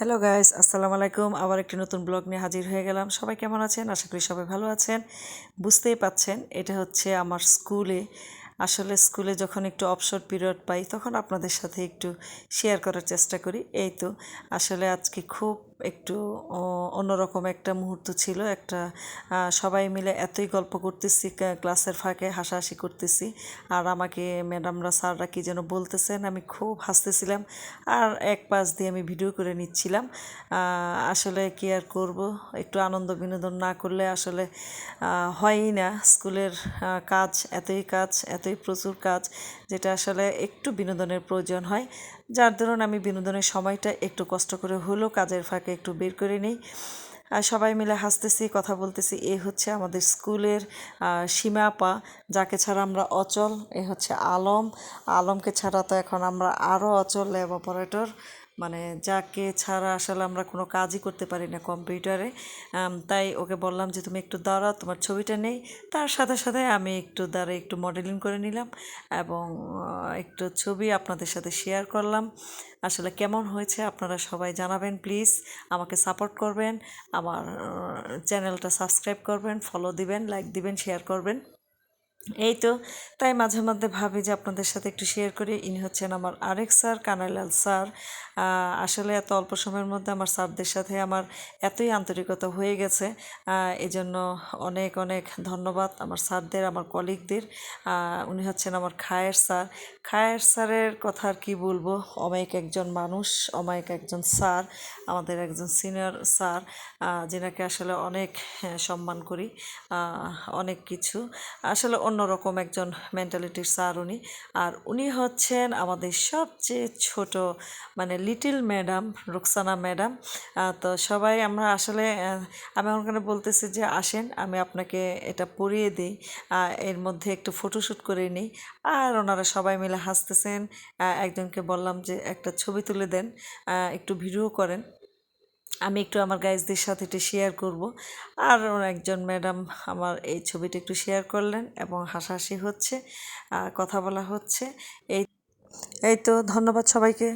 Hello guys আসসালামু আলাইকুম আবার একটি নতুন ব্লগ নিয়ে হাজির হয়ে গেলাম। সবাই কেমন আছেন? আশা করি সবাই ভালো আছেন। বুঝতেই পাচ্ছেন, এটা হচ্ছে আমার স্কুলে। আসলে স্কুলে যখন একটু অবসর পিরিয়ড পাই, তখন আপনাদের সাথে একটু শেয়ার করার চেষ্টা করি। এই তো, আসলে আজকে খুব একটু অন্যরকম একটা মুহূর্ত ছিল। একটা সবাই মিলে এতই গল্প করতেছি ক্লাসের ফাঁকে হাসাহাসি করতেছি। আর আমাকে ম্যাডামরা, স্যাররা কি যেন বলতেছেন, আমি খুব হাসতেছিলাম। আর এক পাশ দিয়ে আমি ভিডিও করে নিচ্ছিলাম। আসলে কি আর করব? একটু আনন্দ বিনোদন না করলে আসলে হয়ই না। স্কুলের কাজ এতই কাজ, এতই প্রচুর কাজ, যেটা আসলে একটু বিনোদনের প্রয়োজন হয়। যার দরুন আমি বিনোদনের সময়টা একটু কষ্ট করে হলেও কাজের ফাঁকে একটু বের করে নিই। আর সবাই মিলে হাসতেছি কথা বলতেছি। এ হচ্ছে আমাদের স্কুলের আহ, সীমা আপা যাকে ছাড়া আমরা অচল। এ হচ্ছে আলম। আলমকে ছাড়া তো এখন আমরা আরও অচল ল্যাব অপারেটর। মানে যাকে ছাড়া আসলে আমরা কোনো কাজই করতে পারি না কম্পিউটারে। তাই ওকে বললাম যে, তুমি একটু দাঁড়াও, তোমার ছবিটা নেই। তার সাথে সাথে আমি একটু দাঁড়ে একটু মডেলিং করে নিলাম এবং একটু ছবি আপনাদের সাথে শেয়ার করলাম। আসলে কেমন হয়েছে আপনারা সবাই জানাবেন প্লিজ। আমাকে সাপোর্ট করবেন, আমার চ্যানেলটা সাবস্ক্রাইব করবেন, ফলো দিবেন, লাইক দিবেন, শেয়ার করবেন। এই তো তাই মাঝে মধ্যে ভাবি যে আপনাদের সাথে একটু শেয়ার করি। ইনি হচ্ছেন আমার আরেক স্যার কানাইলাল স্যার আসলে এত অল্প সময়ের মধ্যে আমার স্যারদের সাথে আমার এতই আন্তরিকতা হয়ে গেছে। এজন্য অনেক অনেক ধন্যবাদ আমার স্যারদের আমার কলিগদের উনি হচ্ছেন আমার খায়ের স্যার খায়ের স্যারের কথা আর কি বলব? অমায়িক একজন মানুষ অমায়িক একজন স্যার আমাদের একজন সিনিয়র স্যার যেনাকে আসলে অনেক হ্যাঁ, সম্মান করি। অনেক কিছু। আসলে অন্যরকম একজন মেন্টালিটির স্যার উনি। আর উনি হচ্ছেন আমাদের সবচেয়ে ছোট মানে লিটল ম্যাডাম রুকসানা ম্যাডাম তো সবাই আমরা আসলে আমি ওখানে বলতেছি যে আসেন, আমি আপনাকে এটা পরিয়ে দিই। এর মধ্যে একটু ফটোশ্যুট করে নিই। আর ওনারা সবাই মিলে হাসতেছেন। একজনকে বললাম যে একটা ছবি তুলে দেন। একটু ভিডিও করেন। আমি একটু আমার গাইজদের সাথে একটু শেয়ার করব। আর একজন ম্যাডাম আমার এই ছবিটা একটু শেয়ার করলেন এবং হাসাহাসি হচ্ছে, আর কথা বলা হচ্ছে। এই এই তো ধন্যবাদ সবাইকে।